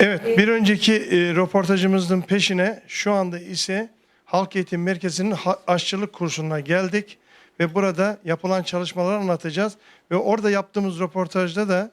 Evet, bir önceki e, röportajımızın peşine şu anda ise Halk Eğitim Merkezi'nin aşçılık kursuna geldik ve burada yapılan çalışmaları anlatacağız ve orada yaptığımız röportajda da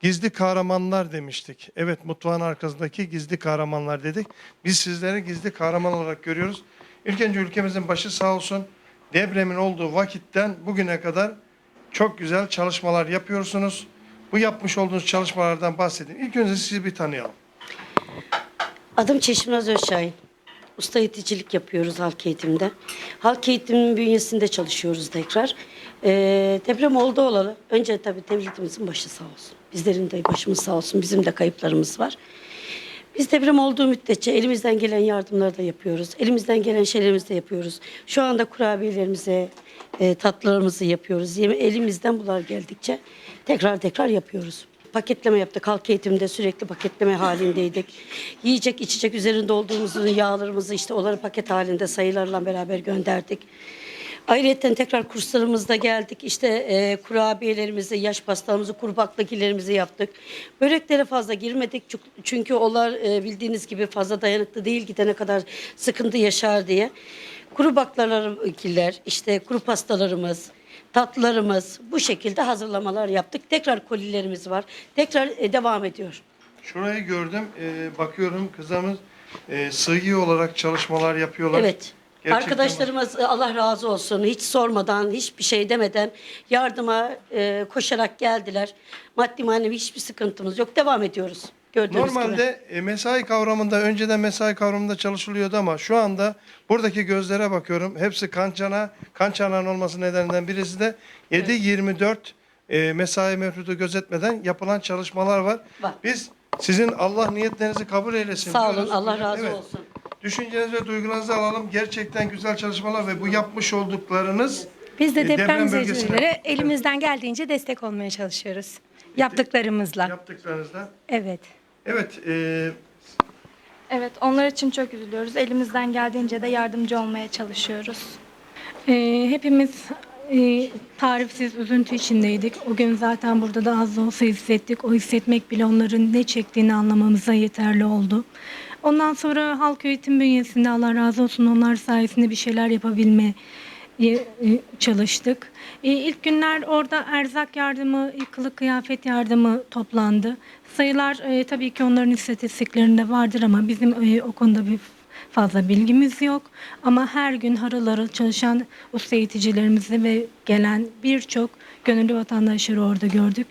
gizli kahramanlar demiştik. Evet, mutfağın arkasındaki gizli kahramanlar dedik. Biz sizleri gizli kahraman olarak görüyoruz. İlk önce ülkemizin başı sağ olsun. Depremin olduğu vakitten bugüne kadar çok güzel çalışmalar yapıyorsunuz. Bu yapmış olduğunuz çalışmalardan bahsedin. İlk önce sizi bir tanıyalım. Adım Çeşmez Özşahin. Usta yeticilik yapıyoruz halk eğitimde. Halk eğitimin bünyesinde çalışıyoruz tekrar. Ee, deprem oldu olalı. Önce tabii devletimizin başı sağ olsun. Bizlerin de başımız sağ olsun. Bizim de kayıplarımız var. Biz deprem olduğu müddetçe elimizden gelen yardımları da yapıyoruz. Elimizden gelen şeylerimizi de yapıyoruz. Şu anda kurabiyelerimize, e, tatlılarımızı yapıyoruz. Yeme elimizden bunlar geldikçe tekrar tekrar yapıyoruz. Paketleme yaptık. Halk eğitimde sürekli paketleme halindeydik. Yiyecek, içecek üzerinde olduğumuzun yağlarımızı işte onları paket halinde sayılarla beraber gönderdik. Ayrıca tekrar kurslarımızda geldik. İşte e, kurabiyelerimizi, yaş pastamızı, kuru baklagillerimizi yaptık. Böreklere fazla girmedik çünkü- onlar e, bildiğiniz gibi fazla dayanıklı değil gidene kadar sıkıntı yaşar diye. Kuru baklagiller, işte kuru pastalarımız, tatlılarımız bu şekilde hazırlamalar yaptık. Tekrar kolilerimiz var. Tekrar e, devam ediyor. Şurayı gördüm. Ee, bakıyorum kızımız e, sığıyı olarak çalışmalar yapıyorlar. Evet. Gerçekten Arkadaşlarımız e, Allah razı olsun hiç sormadan hiçbir şey demeden yardıma e, koşarak geldiler. Maddi manevi hiçbir sıkıntımız yok. Devam ediyoruz. Gördüğünüz gibi. Normalde e, mesai kavramında önceden mesai kavramında çalışılıyordu ama şu anda buradaki gözlere bakıyorum. Hepsi kançana, kançanan olması nedeninden birisi de 7-24 e, mesai mevcudu gözetmeden yapılan çalışmalar var. Var. Biz sizin Allah niyetlerinizi kabul eylesin. Sağ olun. diyoruz. Allah razı olsun. Düşüncenizi ve duygularınızı alalım. Gerçekten güzel çalışmalar ve bu yapmış olduklarınız Biz de e, deprem deprem bölgesine- elimizden geldiğince destek olmaya çalışıyoruz. Yaptıklarımızla. yaptıklarınızda. Evet. Evet, e, Evet, onlar için çok üzülüyoruz. Elimizden geldiğince de yardımcı olmaya çalışıyoruz. Ee, hepimiz e, tarifsiz üzüntü içindeydik. O gün zaten burada da az da olsa hissettik. O hissetmek bile onların ne çektiğini anlamamıza yeterli oldu. Ondan sonra halk eğitim bünyesinde Allah razı olsun onlar sayesinde bir şeyler yapabilme e, çalıştık. E, İlk günler orada erzak yardımı, kılık kıyafet yardımı toplandı. Sayılar e, tabii ki onların istatistiklerinde vardır ama bizim e, o konuda bir fazla bilgimiz yok. Ama her gün harıl harıl çalışan usta eğiticilerimizi ve gelen birçok gönüllü vatandaşları orada gördük.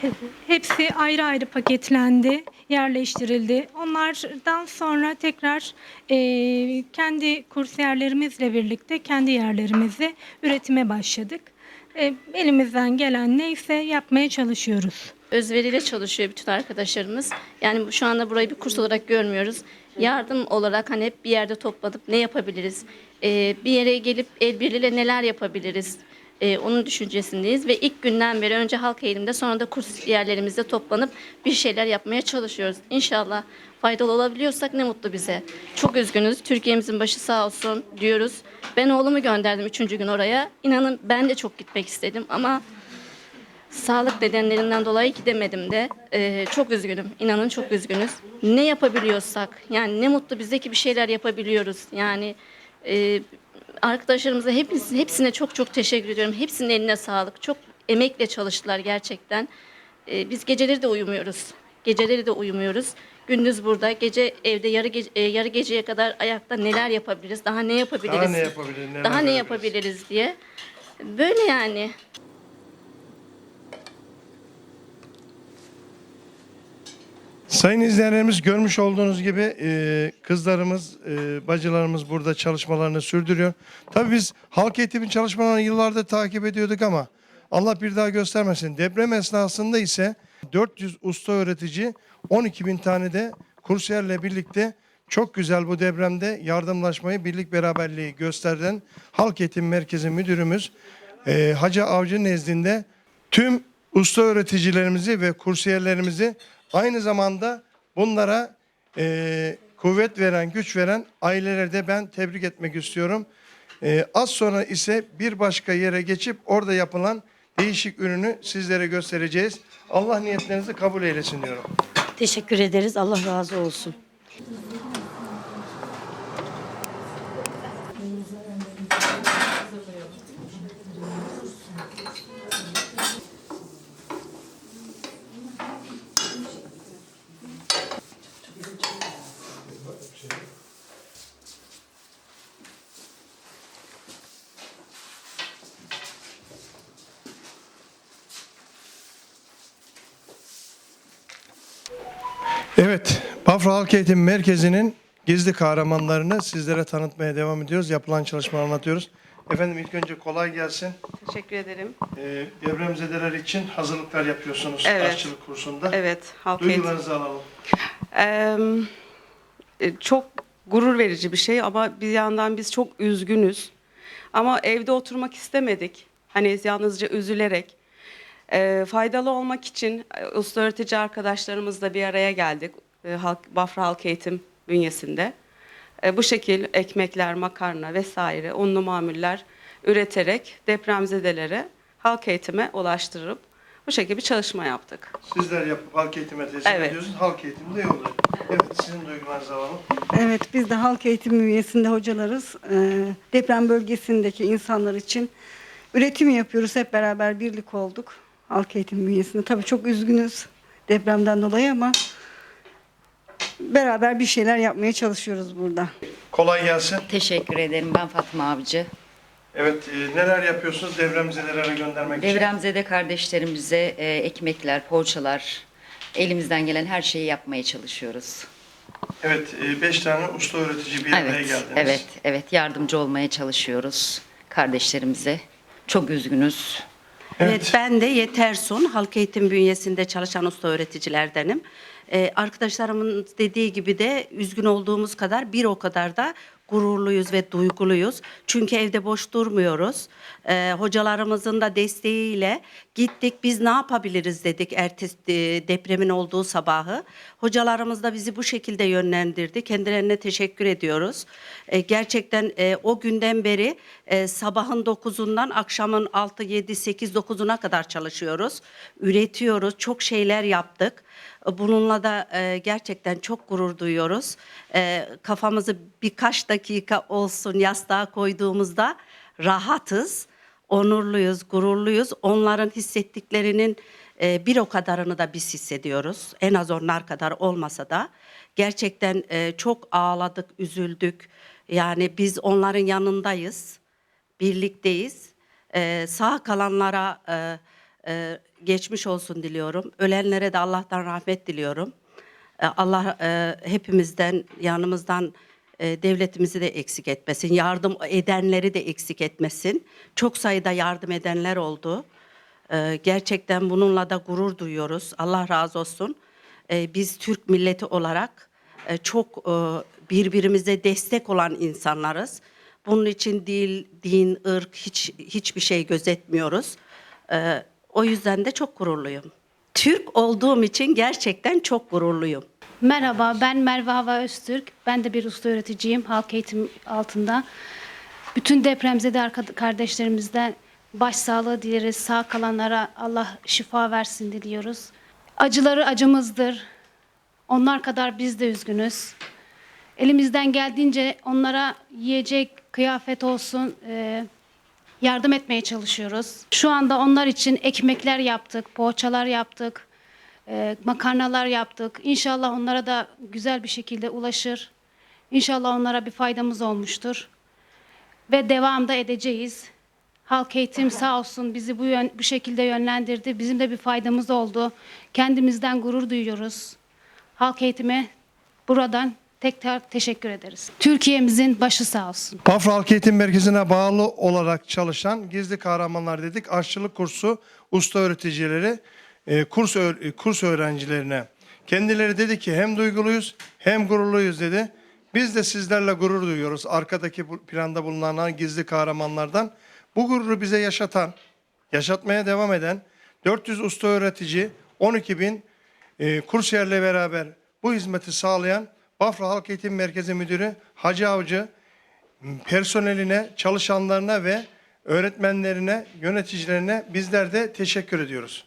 He- Hepsi ayrı ayrı paketlendi, yerleştirildi. Onlardan sonra tekrar e, kendi kursiyerlerimizle birlikte kendi yerlerimizi üretime başladık. E, elimizden gelen neyse yapmaya çalışıyoruz. özveriyle çalışıyor bütün arkadaşlarımız. Yani şu anda burayı bir kurs olarak görmüyoruz. Yardım olarak hani hep bir yerde toplanıp ne yapabiliriz? Ee, bir yere gelip el birliğiyle neler yapabiliriz? Ee, onun düşüncesindeyiz ve ilk günden beri önce halk eğilimde sonra da kurs yerlerimizde toplanıp bir şeyler yapmaya çalışıyoruz. İnşallah faydalı olabiliyorsak ne mutlu bize. Çok üzgünüz. Türkiye'mizin başı sağ olsun diyoruz. Ben oğlumu gönderdim üçüncü gün oraya. İnanın ben de çok gitmek istedim ama Sağlık nedenlerinden dolayı gidemedim de Ee, çok üzgünüm. İnanın çok üzgünüz. Ne yapabiliyorsak yani ne mutlu bize ki bir şeyler yapabiliyoruz. Yani e, arkadaşlarımıza hepsi, hepsine çok çok teşekkür ediyorum. Hepsinin eline sağlık. Çok emekle çalıştılar gerçekten. Ee, biz geceleri de uyumuyoruz. Geceleri de uyumuyoruz. Gündüz burada, gece evde yarı gece, e, yarı geceye kadar ayakta neler yapabiliriz? Daha ne yapabiliriz? daha ne yapabiliriz? Daha ne yapabiliriz diye. Böyle yani. Sayın izleyenlerimiz görmüş olduğunuz gibi e, kızlarımız, e, bacılarımız burada çalışmalarını sürdürüyor. Tabii biz halk eğitimin çalışmalarını yıllardır takip ediyorduk ama Allah bir daha göstermesin. Deprem esnasında ise 400 usta öğretici, 12 bin tane de kursiyerle birlikte çok güzel bu depremde yardımlaşmayı, birlik beraberliği gösteren Halk Eğitim Merkezi Müdürümüz e, Hacı Avcı nezdinde tüm usta öğreticilerimizi ve kursiyerlerimizi aynı zamanda bunlara e, kuvvet veren, güç veren aileleri de ben tebrik etmek istiyorum. E, az sonra ise bir başka yere geçip orada yapılan değişik ürünü sizlere göstereceğiz. Allah niyetlerinizi kabul eylesin diyorum. Teşekkür ederiz. Allah razı olsun. Evet, Bafra Halk Eğitim Merkezi'nin gizli kahramanlarını sizlere tanıtmaya devam ediyoruz. Yapılan çalışmaları anlatıyoruz. Efendim ilk önce kolay gelsin. Teşekkür ederim. Ee, depremzedeler için hazırlıklar yapıyorsunuz Evet. aşçılık kursunda. Evet, halk eğitim. Duygularınızı alalım. Eee, e, çok gurur verici bir şey ama bir yandan biz çok üzgünüz. Ama evde oturmak istemedik. Hani yalnızca üzülerek. Eee, faydalı olmak için e, usta öğretici arkadaşlarımızla bir araya geldik. E, halk, Bafra Halk Eğitim bünyesinde. E, bu şekil ekmekler, makarna vesaire unlu mamuller üreterek depremzedelere halk eğitime ulaştırıp bu şekilde bir çalışma yaptık. Sizler yapıp halk eğitime teslim Evet. ediyorsunuz. Halk eğitimde iyi oluyor. Evet, sizin duygularınızı alalım. Evet, biz de halk eğitim üyesinde hocalarız. Ee, deprem bölgesindeki insanlar için üretim yapıyoruz. Hep beraber birlik olduk halk eğitim üyesinde. Tabii çok üzgünüz depremden dolayı ama beraber bir şeyler yapmaya çalışıyoruz burada. Kolay gelsin. Teşekkür ederim. Ben Fatma Avcı. Evet, e, neler yapıyorsunuz depremzedelere göndermek için? Devremzede kardeşlerimize e, ekmekler, poğaçalar, elimizden gelen her şeyi yapmaya çalışıyoruz. Evet, 5 tane usta öğretici bir araya Evet, geldiniz. evet, evet. Yardımcı olmaya çalışıyoruz kardeşlerimize. Çok üzgünüz. Evet. ben de Yetersun Halk Eğitim bünyesinde çalışan usta öğreticilerdenim. Ee, arkadaşlarımın dediği gibi de üzgün olduğumuz kadar bir o kadar da gururluyuz ve duyguluyuz. Çünkü evde boş durmuyoruz. Ee, hocalarımızın da desteğiyle gittik biz ne yapabiliriz dedik ertesi e, depremin olduğu sabahı. Hocalarımız da bizi bu şekilde yönlendirdi. Kendilerine teşekkür ediyoruz. Ee, gerçekten e, o günden beri e, sabahın 9'undan akşamın 6, 7, 8, 9'una kadar çalışıyoruz. Üretiyoruz. Çok şeyler yaptık. Bununla da e, gerçekten çok gurur duyuyoruz. E, kafamızı birkaç dakika olsun yastığa koyduğumuzda rahatız, onurluyuz, gururluyuz. Onların hissettiklerinin e, bir o kadarını da biz hissediyoruz. En az onlar kadar olmasa da gerçekten e, çok ağladık, üzüldük. Yani biz onların yanındayız, birlikteyiz. E, sağ kalanlara e, e, geçmiş olsun diliyorum. Ölenlere de Allah'tan rahmet diliyorum. E, Allah e, hepimizden, yanımızdan e, devletimizi de eksik etmesin. Yardım edenleri de eksik etmesin. Çok sayıda yardım edenler oldu. Gerçekten bununla da gurur duyuyoruz. Allah razı olsun. Biz Türk milleti olarak çok birbirimize destek olan insanlarız. Bunun için dil, din, ırk hiç hiçbir şey gözetmiyoruz. O yüzden de çok gururluyum. Türk olduğum için gerçekten çok gururluyum. Merhaba, ben Merve Hava Öztürk. Ben de bir usta öğreticiyim halk eğitim altında. Bütün depremzede kardeşlerimizden başsağlığı dileriz. Sağ kalanlara Allah şifa versin diliyoruz. Acıları acımızdır. Onlar kadar biz de üzgünüz. Elimizden geldiğince onlara yiyecek, kıyafet olsun, e, yardım etmeye çalışıyoruz. Şu anda onlar için ekmekler yaptık, poğaçalar yaptık, e, makarnalar yaptık. İnşallah onlara da güzel bir şekilde ulaşır. İnşallah onlara bir faydamız olmuştur. Ve devamda edeceğiz. Halk eğitim sağ olsun bizi bu, yön, bu şekilde yönlendirdi. Bizim de bir faydamız oldu. Kendimizden gurur duyuyoruz. Halk eğitime buradan tekrar teşekkür ederiz. Türkiye'mizin başı sağ olsun. Bafra Halk Eğitim Merkezi'ne bağlı olarak çalışan gizli kahramanlar dedik. Aşçılık kursu usta öğreticileri, e, kurs e, kurs öğrencilerine. Kendileri dedi ki hem duyguluyuz hem gururluyuz dedi. Biz de sizlerle gurur duyuyoruz. Arkadaki planda bulunan gizli kahramanlardan. Bu gururu bize yaşatan, yaşatmaya devam eden 400 usta öğretici, 12 bin e, kursiyerle beraber bu hizmeti sağlayan Bafra Halk Eğitim Merkezi Müdürü Hacı Avcı, personeline, çalışanlarına ve öğretmenlerine, yöneticilerine bizler de teşekkür ediyoruz.